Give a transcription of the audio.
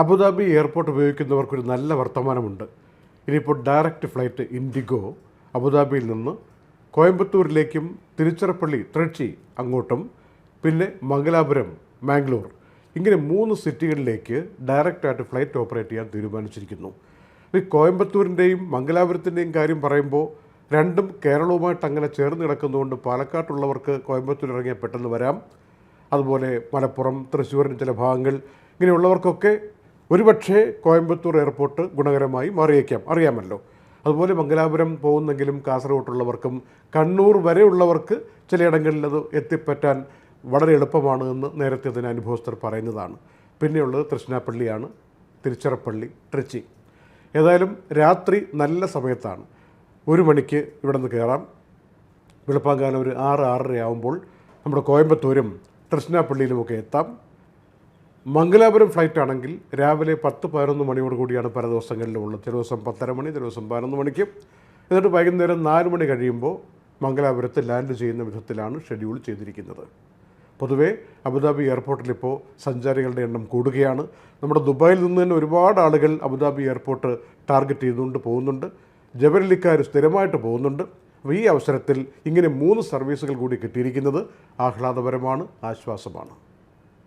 Abu Dhabi airport ഉപയോഗിക്കുന്നവർക്കൊരു നല്ല വർത്തമാനമുണ്ട്. ഇനിയിപ്പോൾ direct flight IndiGo അബുദാബിയിൽ നിന്ന് കോയമ്പത്തൂരിലേക്കും തിരുച്ചിറപ്പള്ളി ത്രിച്ചി അങ്ങോട്ടും പിന്നെ മംഗലാപുരം മാംഗ്ലൂർ ഇങ്ങനെ മൂന്ന് സിറ്റികളിലേക്ക് ഡയറക്റ്റായിട്ട് ഫ്ലൈറ്റ് ഓപ്പറേറ്റ് ചെയ്യാൻ തീരുമാനിച്ചിരിക്കുന്നു. ഈ കോയമ്പത്തൂരിന്റെയും മംഗലാപുരത്തിന്റെയും കാര്യം പറയുമ്പോൾ രണ്ടും കേരളവുമായിട്ട് അങ്ങനെ ചേർന്ന് കിടക്കുന്നതുകൊണ്ട് പാലക്കാട്ടുള്ളവർക്ക് കോയമ്പത്തൂർ ഇറങ്ങിയാൽ പെട്ടെന്ന് വരാം. അതുപോലെ മലപ്പുറം തൃശ്ശൂരിന്റെ ചില ഭാഗങ്ങൾ ഇങ്ങനെയുള്ളവർക്കൊക്കെ ഒരുപക്ഷേ കോയമ്പത്തൂർ എയർപോർട്ട് ഗുണകരമായി മാറിയേക്കാം. അറിയാമല്ലോ. അതുപോലെ മംഗലാപുരം പോകുന്നെങ്കിലും കാസർഗോട്ടുള്ളവർക്കും കണ്ണൂർ വരെയുള്ളവർക്ക് ചിലയിടങ്ങളിൽ അത് എത്തിപ്പറ്റാൻ വളരെ എളുപ്പമാണ് എന്ന് നേരത്തെ തന്നെ അനുഭവസ്ഥർ പറയുന്നതാണ്. പിന്നെയുള്ളത് തൃശ്ശിനാപ്പള്ളിയാണ്. തിരുച്ചിറപ്പള്ളി ട്രിച്ചി. ഏതായാലും രാത്രി നല്ല സമയത്താണ്. ഒരു മണിക്ക് ഇവിടെ നിന്ന് കയറാം. വെളുപ്പാങ്കാലം ഒരു ആറ് ആറര ആകുമ്പോൾ നമ്മുടെ കോയമ്പത്തൂരും തൃശ്ശിനാപ്പള്ളിയിലുമൊക്കെ എത്താം. മംഗലാപുരം ഫ്ലൈറ്റ് ആണെങ്കിൽ രാവിലെ പത്ത് പതിനൊന്ന് മണിയോട് കൂടിയാണ് പല ദിവസങ്ങളിലും ഉള്ളത്. ചില ദിവസം പത്തര മണി ചില ദിവസം പതിനൊന്ന് മണിക്ക്. എന്നിട്ട് വൈകുന്നേരം നാല് മണി കഴിയുമ്പോൾ മംഗലാപുരത്ത് ലാൻഡ് ചെയ്യുന്ന വിധത്തിലാണ് ഷെഡ്യൂൾ ചെയ്തിരിക്കുന്നത്. പൊതുവേ അബുദാബി എയർപോർട്ടിൽ ഇപ്പോൾ സഞ്ചാരികളുടെ എണ്ണം കൂടുകയാണ്. നമ്മുടെ ദുബായിൽ നിന്ന് തന്നെ ഒരുപാട് ആളുകൾ അബുദാബി എയർപോർട്ട് ടാർഗറ്റ് ചെയ്തുകൊണ്ട് പോകുന്നുണ്ട്. ജബരലിക്കാർ സ്ഥിരമായിട്ട് പോകുന്നുണ്ട്. അപ്പോൾ ഈ അവസരത്തിൽ ഇങ്ങനെ മൂന്ന് സർവീസുകൾ കൂടി കിട്ടിയിരിക്കുന്നത് ആഹ്ലാദപരമാണ് ആശ്വാസമാണ്.